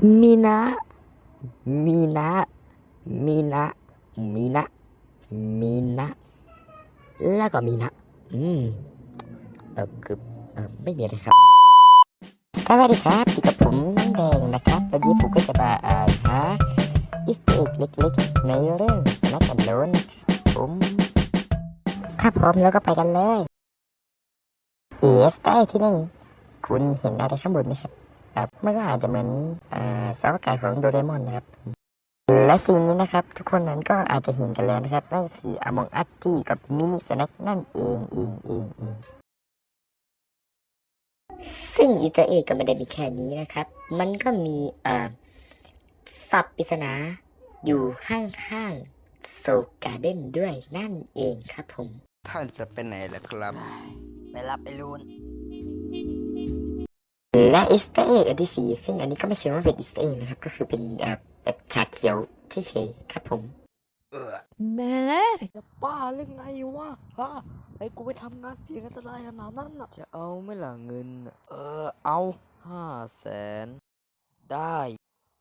มีนะ มีนะ มีนะ มีนะ มีนะ แล้วก็มีนะ อืม เออคือเออไม่มีอะไรครับ สวัสดีครับอยู่กับผมน้องแดงนะครับวันนี้ผมก็จะมาอ่านหาอิสเอกเล็กๆ ในเรื่องสนักกันโลนนะครับผมครับผมแล้วก็ไปกันเลยเอสได้ที่หนึ่งคุณเห็นอะไรข้างบนไหมครับ ครับมันก็อาจจะเหมือนอ่าสาวอากาศของโดเรมอนนะครับ และซีนนี้นะครับทุกคนนั้นก็อาจจะเห็นกันแล้วนะครับนั่นก็คืออมองอัตตี้กับมินิสแน็คนั่นเองเองเองเองซึ่งอีเตอร์เอกก็ไม่ได้มีแค่นี้นะครับ มันก็มีเอ่อสับปริศนาอยู่ข้างๆโซการ์เด้นด้วยนั่นเองครับผม ท่านจะไปไหนล่ะครับ ไปรับไอรูน และอิสเตอร์เอกอันที่สี่ซึ่งอันนี้ก็ไม่เชื่อว่าเป็นอิสเตอร์เอกนะครับ ก็คือเป็นเอ่อแบบฉากเขียวเฉยๆครับผมเออ Meler จะบ้าหรือไงวะฮะให้กูไปทำงานเสี่ยงอันตรายขนาดนั้นน่ะ จะเอาไหม่ล่ะเงินน่ะเออเอาห้าแสนได้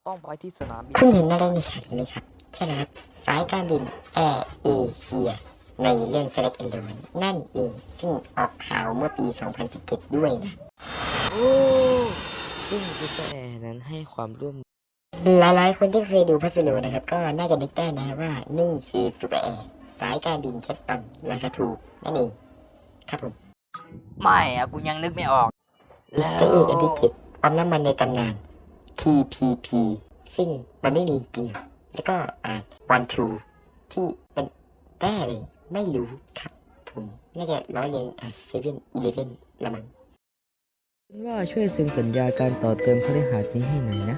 ต้องไปที่สนามบินคุณเห็นอะไรในฉากนี้ไหมครับ ใช่แล้วครับสายการบินแอร์เอเชียในเรื่อง Select a l o n e นั่นเองซึ่งออกข่าวเมื่อปี 2017 ด้วยนะโอ้ ซึ่งซูเปอร์แอร์นั้นให้ความร่วมมือหลายๆคนที่เคยดูพัสดุนะครับ ก็น่าจะนึกได้นะว่านี่คือซูเปอร์แอร์สายการบินชั้นต่ำราคาถูกนั่นเองครับผมไม่อะกูยังนึกไม่ออก แล้วตัวเอกอันที่เจ็ดปั๊มน้ำมันในตำนาน PPP ซึ่งมันไม่มีจริง แล้วก็อ่า one two ที่เป็นแต้เลยไม่รู้ครับผมน่าจะล้อเลียนอ่าเซเว่นอีเลฟเว่นละมั้ งว่าช่วยเซ็นสัญญาการต่อเติมคฤหาสน์นี้ให้หน่อยนะ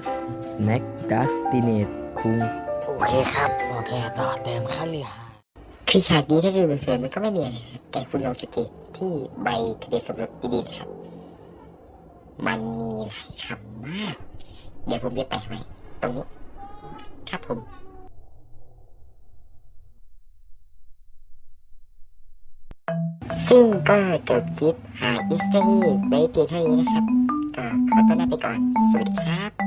Snack Destinate คุงโอเคครับ โอเค ต่อเติมค่าเรือหาคือฉากนี้ถ้าดูเผินๆมันก็ไม่มีอะไรนะแต่คุณลองสังเกตที่ใบทะเบียนสมรสดีๆนะครับ มันมีหลายคำมาก เดี๋ยวผมจะแปะไว้ตรงนี้ ครับผม ซึ่งก็จบคลิปหาอิสเตอร์ไว้เพียงเท่านี้นะครับ ก็ขอต้อนรับไปก่อน สวัสดีครับ